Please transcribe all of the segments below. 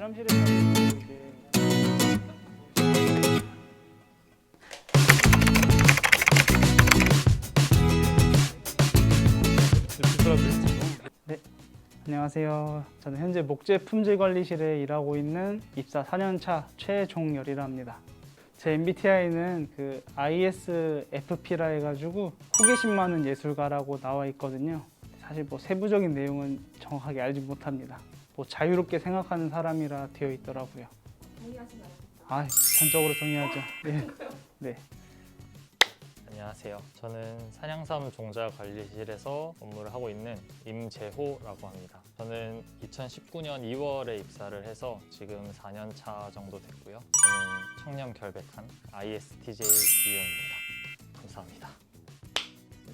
실험실에서 네, 안녕하세요. 저는 현재 목재 품질 관리실에 일하고 있는 입사 4년차 최종열이라 합니다. 제 MBTI는 그 ISFP라 해가지고 호기심 많은 예술가라고 나와 있거든요. 사실 뭐 세부적인 내용은 정확하게 알지 못합니다. 뭐 자유롭게 생각하는 사람이라 되어 있더라고요. 동의하시나요? 아, 전적으로 동의하죠. 네, 네. 안녕하세요. 저는 산양삼 종자 관리실에서 업무를 하고 있는 임재호라고 합니다. 저는 2019년 2월에 입사를 해서 지금 4년 차 정도 됐고요. 저는 청렴 결백한 ISTJ 주연입니다. 감사합니다.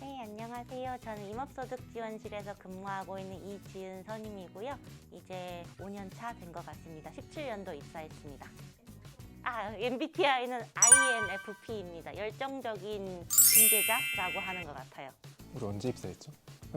네, 안녕하세요. 저는 임업소득지원실에서 근무하고 있는 이지은 선임이고요. 이제 5년 차 된 것 같습니다. 17년도 입사했습니다. 아, MBTI는 INFP입니다. 열정적인 중재자라고 하는 것 같아요. 우리 언제 입사했죠?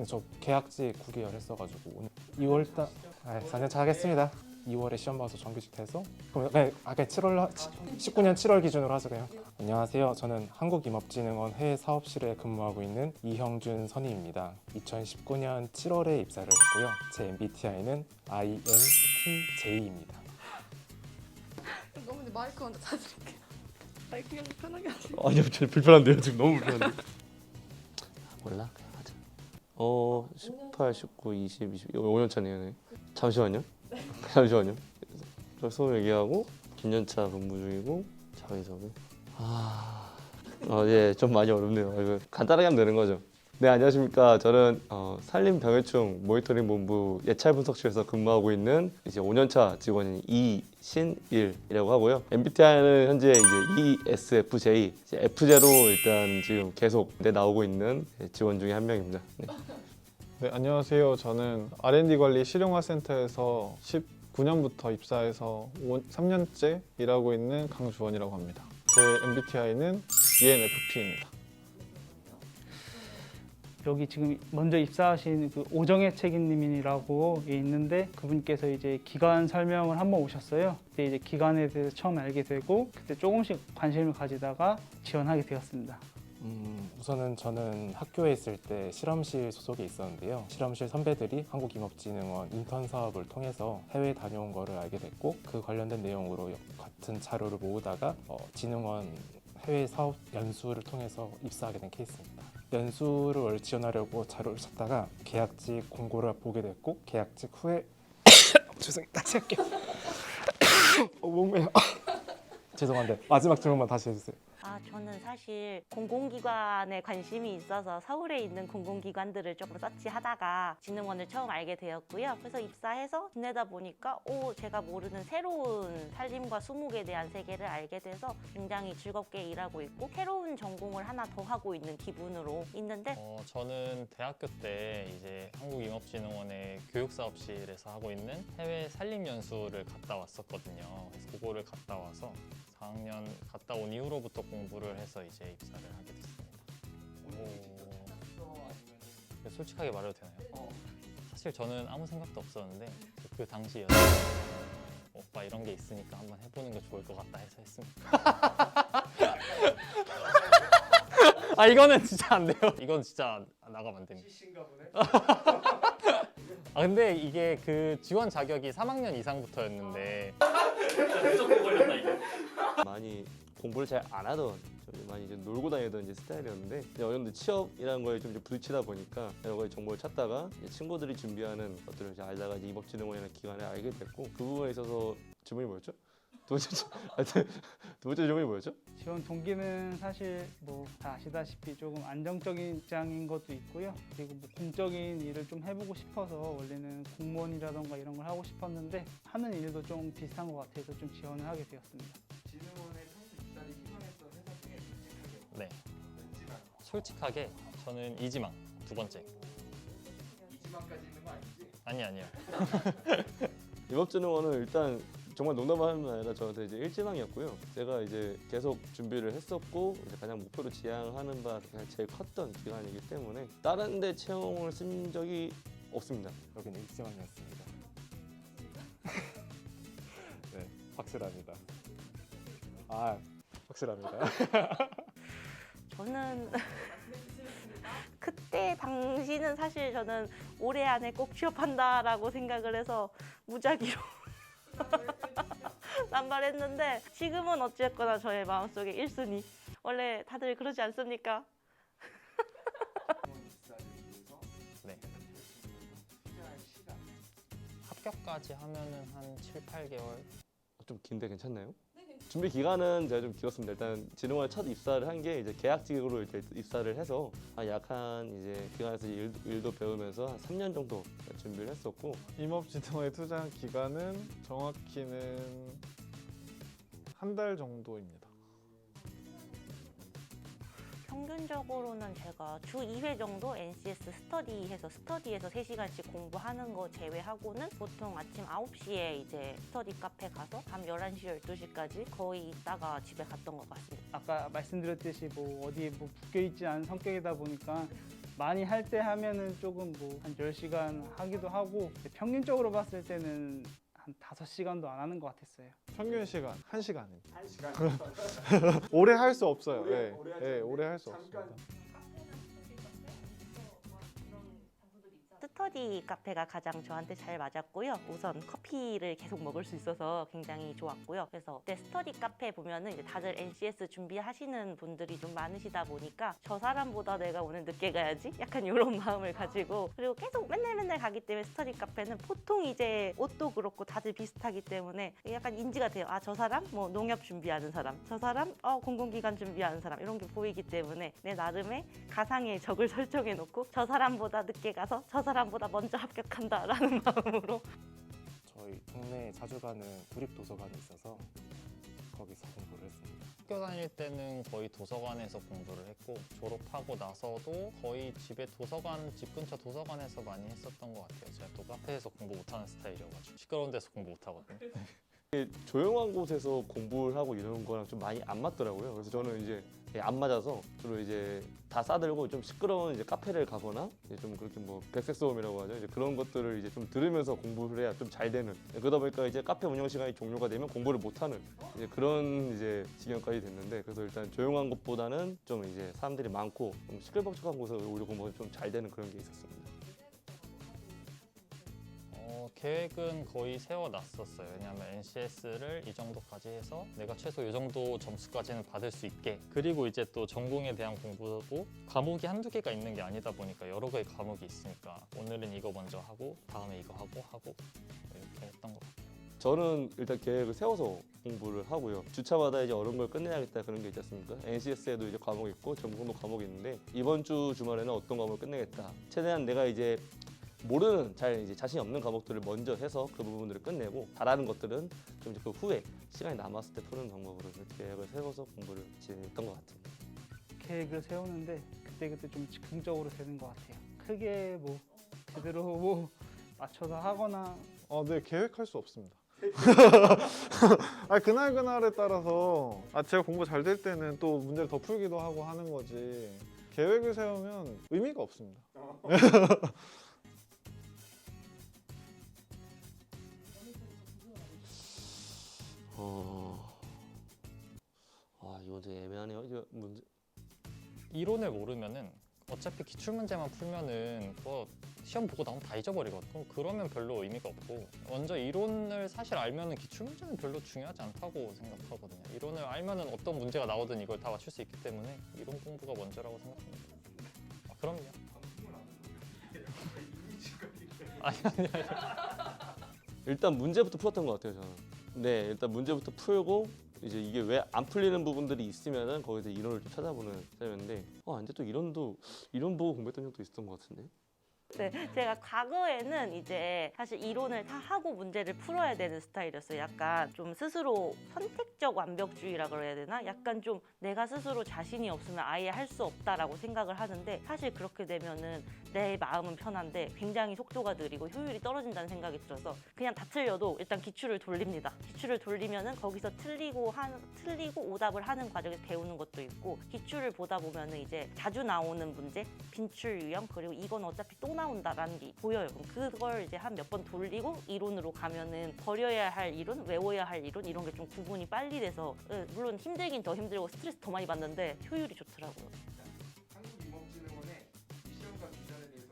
저 계약직 9개월 했어가지고 오늘 2월달 아, 4년 차 하겠습니다. 2월에 시험 봐서 정규직 돼서 그럼 그냥 아까 7월 19년 7월 기준으로 하죠 그냥. 안녕하세요. 저는 한국임업진흥원 해외 사업실에 근무하고 있는 이형준 선임입니다. 2019년 7월에 입사를 했고요. 제 MBTI는 INTJ입니다. 너무 근데 마이크 먼저 찾을게요. 마이크 그냥 편하게 하세요. 아니요, 저 불편한데요. 지금 너무 불편한데. 몰라? 그냥 하자. 어, 18, 19, 20, 20, 5년 차네요. 잠시만요. 잠시만요. 저 수업 얘기하고 2년차 근무 중이고 자기소개. 아, 어, 예, 좀 많이 어렵네요. 이거 간단하게 하면 되는 거죠. 네, 안녕하십니까. 저는 어, 산림병해충 모니터링 본부 예찰 분석실에서 근무하고 있는 이제 5년차 직원인 이신일이라고 하고요. MBTI는 현재 이제 ESFJ, 이제 F제로 일단 지금 계속 내 나오고 있는 지원 중에 한 명입니다. 네. 네, 안녕하세요. 저는 R&D 관리 실용화 센터에서 19년부터 입사해서 3년째 일하고 있는 강주원이라고 합니다. 제 MBTI는 ENFP입니다. 여기 지금 먼저 입사하신 그 오정혜 책임님이라고 있는데 그분께서 이제 기간 설명을 한번 오셨어요. 그때 이제 기간에 대해서 처음 알게 되고 그때 조금씩 관심을 가지다가 지원하게 되었습니다. 음, 우선은 저는 학교에 있을 때 실험실 소속에 있었는데요. 실험실 선배들이 한국임업진흥원 인턴 사업을 통해서 해외 다녀온 거를 알게 됐고 그 관련된 내용으로 같은 자료를 모으다가 어, 진흥원 해외 사업 연수를 통해서 입사하게 된 케이스입니다. 연수를 지원하려고 자료를 찾다가 계약직 공고를 보게 됐고 계약직 후에 죄송해요 다시 할게요 어, 몸매요 죄송한데 마지막 질문만 다시 해주세요 아, 저는 사실 공공기관에 관심이 있어서 서울에 있는 공공기관들을 조금 서치하다가 진흥원을 처음 알게 되었고요. 그래서 입사해서 지내다 보니까 오, 제가 모르는 새로운 살림과 수목에 대한 세계를 알게 돼서 굉장히 즐겁게 일하고 있고 새로운 전공을 하나 더 하고 있는 기분으로 있는데 어, 저는 대학교 때 이제 한국임업진흥원의 교육사업실에서 하고 있는 해외 산림연수를 갔다 왔었거든요. 그래서 그거를 갔다 와서 4학년 갔다 온 이후로부터 공부를 해서 이제 입사를 하게 됐습니다. 오. 솔직하게 말해도 되나요? 사실 저는 아무 생각도 없었는데 그, 그 당시 여자 오빠 이런 게 있으니까 한번 해보는 게 좋을 것 같다 해서 했습니다. 아 이거는 진짜 안 돼요. 이건 진짜 나가면 안 됩니다. 아 근데 이게 그 지원 자격이 3학년 이상부터였는데 많이 공부를 잘 안 하던 좀 많이 이제 놀고 다니던 이제 스타일이었는데 이제 어느 정도 취업이라는 거에 좀 이제 부딪히다 보니까 여러 가지 정보를 찾다가 이제 친구들이 준비하는 것들을 이제 알다가 이제 입업진흥원이라는 기관에 알게 됐고 그 부분에 있어서 질문이 뭐였죠? 두 번째 질- 하여튼 두 번째 질문이 뭐였죠? 지원 동기는 사실 뭐 다 아시다시피 조금 안정적인 입장인 것도 있고요. 그리고 뭐 공적인 일을 좀 해보고 싶어서 원래는 공무원이라던가 이런 걸 하고 싶었는데 하는 일도 좀 비슷한 것 같아서 좀 지원을 하게 되었습니다. 네 솔직하게 저는 이지망 두 번째. 이지망까지 있는 거 아니지? 아니 아니요. 입업진흥원은 일단 정말 농담하는 게 아니라 저한테 이제 일지망이었고요. 제가 이제 계속 준비를 했었고 이제 가장 목표로 지향하는 바가 제일 컸던 기관이기 때문에 다른 데 채용을 쓴 적이 없습니다. 여기는 일지망이었습니다 확실합니다. 아 확실합니다. 저는 그때 당시는 사실 저는 올해 안에 꼭 취업한다라고 생각을 해서 무작위로 남발했는데 지금은 어찌됐거나 저의 마음속에 1순위. 원래 다들 그러지 않습니까? 네. 합격까지 하면은 한 7, 8개월 좀 긴데 괜찮나요? 준비 기간은 제가 좀 길었습니다. 일단 진흥원 첫 입사를 한 게 이제 계약직으로 이제 입사를 해서 약한 이제 기간에서 일, 일도 배우면서 한 3년 정도 준비를 했었고 임업진흥원에 투자한 기간은 정확히는 한 달 정도입니다. 평균적으로는 제가 주 2회 정도 NCS 스터디해서 스터디에서 3시간씩 공부하는 거 제외하고는 보통 아침 9시에 이제 스터디 카페 가서 밤 11시, 12시까지 거의 있다가 집에 갔던 것 같습니다. 아까 말씀드렸듯이 뭐 어디에 뭐 묶여 있지 않은 성격이다 보니까 많이 할 때 하면은 조금 뭐 한 10시간 하기도 하고 평균적으로 봤을 때는 한 5시간도 안 하는 것 같았어요. 평균 시간 1시간입니다. 오래 할 수 없어요. 네, 네, 오래 할 수 없습니다. 스터디 카페가 가장 저한테 잘 맞았고요. 우선 커피를 계속 먹을 수 있어서 굉장히 좋았고요. 그래서 그때 스터디 카페 보면은 이제 다들 NCS 준비하시는 분들이 좀 많으시다 보니까 저 사람보다 내가 오늘 늦게 가야지? 약간 이런 마음을 가지고 그리고 계속 맨날 맨날 가기 때문에 스터디 카페는 보통 이제 옷도 그렇고 다들 비슷하기 때문에 약간 인지가 돼요. 아, 저 사람 뭐 농협 준비하는 사람, 저 사람 어 공공기관 준비하는 사람 이런 게 보이기 때문에 내 나름의 가상의 적을 설정해 놓고 저 사람보다 늦게 가서 저 사람보다 먼저 합격한다라는 마음으로 저희 동네에 자주 가는 구립 도서관이 있어서 거기서 공부를 했습니다. 학교 다닐 때는 거의 도서관에서 공부를 했고 졸업하고 나서도 거의 집에 도서관 집 근처 도서관에서 많이 했었던 것 같아요. 제가 또 카페에서 공부 못하는 스타일이어가지고 시끄러운 데서 공부 못하거든요. 조용한 곳에서 공부를 하고 이러는 거랑 좀 많이 안 맞더라고요. 그래서 저는 이제 예, 안 맞아서 주로 이제 다 싸들고 좀 시끄러운 이제 카페를 가거나 이제 좀 그렇게 뭐 백색 소음이라고 하죠. 이제 그런 것들을 이제 좀 들으면서 공부를 해야 좀 잘 되는. 예, 그러다 보니까 이제 카페 운영 시간이 종료가 되면 공부를 못 하는 이제 그런 이제 지경까지 됐는데 그래서 일단 조용한 곳보다는 좀 이제 사람들이 많고 좀 시끌벅적한 곳에 오히려 공부가 좀 잘 되는 그런 게 있었습니다. 어, 계획은 거의 세워놨었어요. 왜냐하면 NCS를 이 정도까지 해서 내가 최소 이 정도 점수까지는 받을 수 있게 그리고 이제 또 전공에 대한 공부도 과목이 한두 개가 있는 게 아니다 보니까 여러 개의 과목이 있으니까 오늘은 이거 먼저 하고 다음에 이거 하고 하고 이렇게 했던 것 같아요. 저는 일단 계획을 세워서 공부를 하고요. 주차마다 이제 어려운 걸 끝내야겠다 그런 게 있지 않습니까? NCS에도 이제 과목이 있고 전공도 과목이 있는데 이번 주 주말에는 어떤 과목을 끝내겠다. 최대한 내가 이제 모르는 잘 이제 자신이 없는 과목들을 먼저 해서 그 부분들을 끝내고 잘하는 것들은 좀 이제 그 후에 시간이 남았을 때 푸는 방법으로 이렇게 계획을 세워서 공부를 진행했던 것 같습니다. 계획을 세우는데 그때그때 좀 즉흥적으로 되는 것 같아요. 크게 뭐 제대로 뭐 맞춰서 하거나 어, 네, 계획할 수 없습니다. 아 그날 그날에 따라서 아 제가 공부 잘 될 때는 또 문제를 더 풀기도 하고 하는 거지 계획을 세우면 의미가 없습니다. 어... 아 이거 되게 애매하네요. 이거 문제 이론을 모르면은 어차피 기출 문제만 풀면은 뭐 시험 보고 나면 다 잊어버리거든. 그럼 그러면 별로 의미가 없고 먼저 이론을 사실 알면은 기출 문제는 별로 중요하지 않다고 생각하거든요. 이론을 알면은 어떤 문제가 나오든 이걸 다 맞출 수 있기 때문에 이론 공부가 먼저라고 생각합니다. 아, 그럼요. 아니 아니 아니. 일단 문제부터 풀었던 것 같아요 저는. 네, 일단 문제부터 풀고 이제 이게 왜 안 풀리는 부분들이 있으면은 거기서 이론을 좀 찾아보는 스타일이었는데 어 이제 또 이론도 이론 보고 공부했던 적도 있었던 것 같은데. 네, 제가 과거에는 이제 사실 이론을 다 하고 문제를 풀어야 되는 스타일이었어요. 약간 좀 스스로 선택적 완벽주의라 그래야 되나? 약간 좀 내가 스스로 자신이 없으면 아예 할 수 없다라고 생각을 하는데 사실 그렇게 되면은 내 마음은 편한데 굉장히 속도가 느리고 효율이 떨어진다는 생각이 들어서 그냥 다 틀려도 일단 기출을 돌립니다. 기출을 돌리면은 거기서 틀리고 한 틀리고 오답을 하는 과정에서 배우는 것도 있고 기출을 보다 보면은 이제 자주 나오는 문제, 빈출 유형 그리고 이건 어차피 또 나온다라는 게 보여요. 그럼 그걸 이제 한 몇 번 돌리고 이론으로 가면은 버려야 할 이론, 외워야 할 이론 이런 게 좀 구분이 빨리 돼서 예, 물론 힘들긴 더 힘들고 스트레스 더 많이 받는데 효율이 좋더라고요. 한국인공지능원의 미션과 비전에 대해서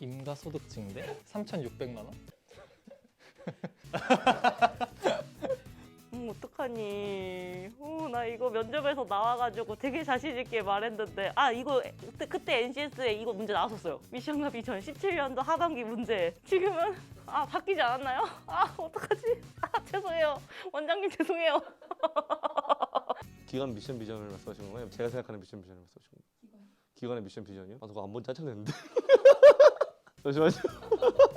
임가소득 증대 3,600만 원? 음 어떡하니. 어, 나 이거 면접에서 나와가지고 되게 자신 있게 말했는데. 아 이거 그때, 그때 NCS에 이거 문제 나왔었어요. 미션과 비전 17년도 하반기 문제. 지금은 아 바뀌지 않았나요? 아 어떡하지? 아 죄송해요. 원장님 죄송해요. 기관 미션 비전을 말씀하신 건가요? 제가 생각하는 미션 비전을 말씀하신 건가요? 기관의 미션 비전이요? 아 저거 한번 짜증냈는데. 잠시만요.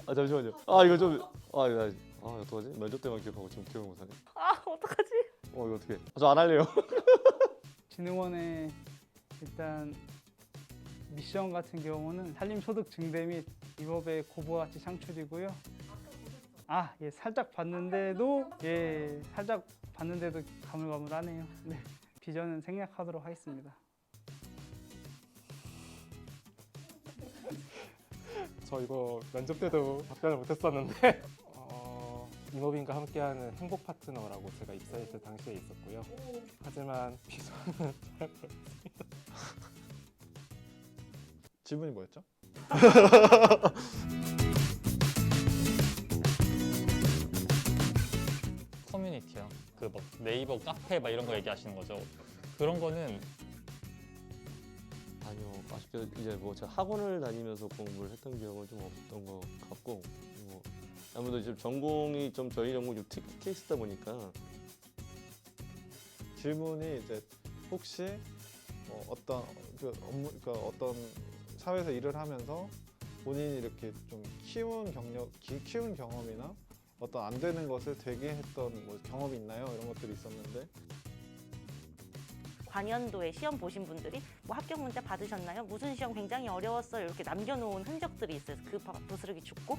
아 잠시만요. 아 이거 좀아 이거 아 어떡하지? 면접 때만 기억하고 지금 기억을 못하네. 아 어떡하지 어 이거 어떻게 저 안 할래요 진흥원의 일단 미션 같은 경우는 산림소득 증대 및 위법의 고부가치 창출이고요. 아, 예, 살짝 봤는데도 예, 살짝 봤는데도 가물가물하네요. 네, 비전은 생략하도록 하겠습니다. 저 이거 면접 때도 답변을 못했었는데 어, 임업인과 함께하는 행복 파트너라고 제가 입사했을 당시에 있었고요. 하지만 비서는 잘 모르겠습니다. 질문이 뭐였죠? 커뮤니티요. 그 막 네이버 카페 막 이런 거 얘기하시는 거죠. 그런 거는 아니요 아쉽게도 이제 뭐 제가 학원을 다니면서 공부를 했던 기억은 좀 없던 것 같고 뭐 아무래도 지금 전공이 좀 저희 전공이 좀 특 케이스다 보니까 질문이 이제 혹시 어, 어떤 그 업무 그러니까 어떤 사회에서 일을 하면서 본인이 이렇게 좀 키운 경력 기, 키운 경험이나 어떤 안 되는 것을 되게 했던 뭐 경험이 있나요? 이런 것들이 있었는데 관연도에 시험 보신 분들이 뭐 합격 문자 받으셨나요? 무슨 시험 굉장히 어려웠어요 이렇게 남겨놓은 흔적들이 있어요 그 바- 부스러기 줍고